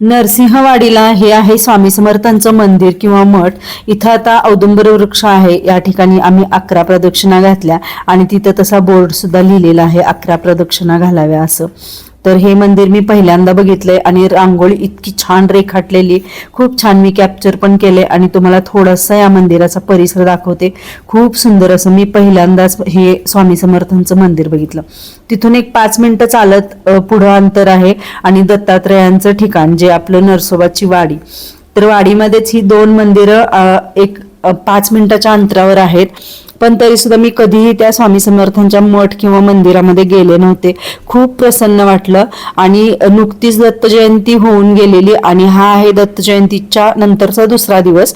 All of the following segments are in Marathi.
नरसिंहवाडीला हे आहे स्वामी समर्थांचं मंदिर किंवा मठ. इथं आता औदुंबर वृक्ष आहे. या ठिकाणी आम्ही अकरा प्रदक्षिणा घातल्या आणि तिथं तसा बोर्ड सुद्धा लिहिलेला आहे अकरा प्रदक्षिणा घालाव्या असं. तर हे मंदिर मी पहिल्यांदा बघितलंय आणि रांगोळी इतकी छान रेखाटलेली. खूप छान मी कॅप्चर पण केले आणि तुम्हाला थोडासा या मंदिराचा परिसर दाखवते. खूप सुंदर असं मी पहिल्यांदाच हे स्वामी समर्थांचं मंदिर बघितलं. तिथून एक पाच मिनिटं चालत पुढं अंतर आहे आणि दत्तात्रयांचं ठिकाण जे आपलं नरसोबाची वाडी. तर वाडीमध्येच ही दोन मंदिरं एक पाच मिनिटाच्या अंतरावर आहेत. पण तरी सुद्धा मी कधीही त्या स्वामी समर्थांच्या मठ किंवा मंदिरामध्ये गेले नव्हते. खूप प्रसन्न वाटलं आणि नुकतीच दत्त जयंती होऊन गेलेली आणि हा आहे दत्त जयंतीच्या नंतरचा दुसरा दिवस.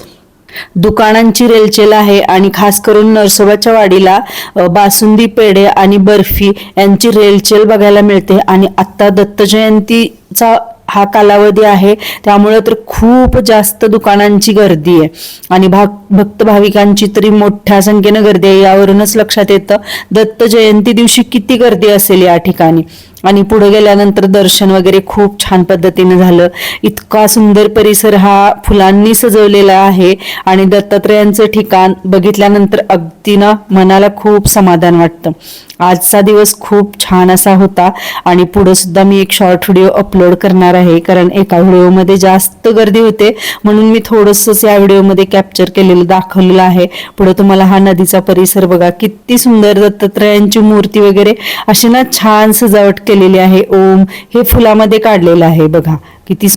दुकानांची रेलचेल आहे आणि खास करून नरसोबाच्या वाडीला बासुंदी पेढे आणि बर्फी यांची रेलचेल बघायला मिळते आणि आत्ता दत्त जयंतीचा हा कालावधी आहे. त्यामुळे तर खूप जास्त दुकानांची गर्दी आहे. आणि भाग भक्त भाविकांची तरी मोठ्या संख्येनं गर्दी आहे. यावरूनच लक्षात येतं. दत्त जयंती दिवशी किती गर्दी असेल या ठिकाणी. आणि पुढे गेल्यानंतर दर्शन वगैरे खूप छान पद्धतीने झालं. इतका सुंदर परिसर हा फुलांनी सजवलेला आहे आणि दत्तात्रयांचं ठिकाण बघितल्यानंतर अगदी ना मनाला खूप समाधान वाटतं. आजचा दिवस खूप छान असा होता आणि पुढे सुद्धा मी एक शॉर्ट व्हिडिओ अपलोड करणार आहे कारण एका व्हिडिओमध्ये जास्त गर्दी होते. म्हणून मी थोडंसंच या व्हिडिओमध्ये कॅप्चर केलेलं दाखवलेलं आहे. पुढे तुम्हाला हा नदीचा परिसर बघा किती सुंदर दत्तात्रयांची मूर्ती वगैरे. अशी ना छान सजावट केलेली आहे. ओम हे फुलामध्ये काढलेलं आहे बघा. किती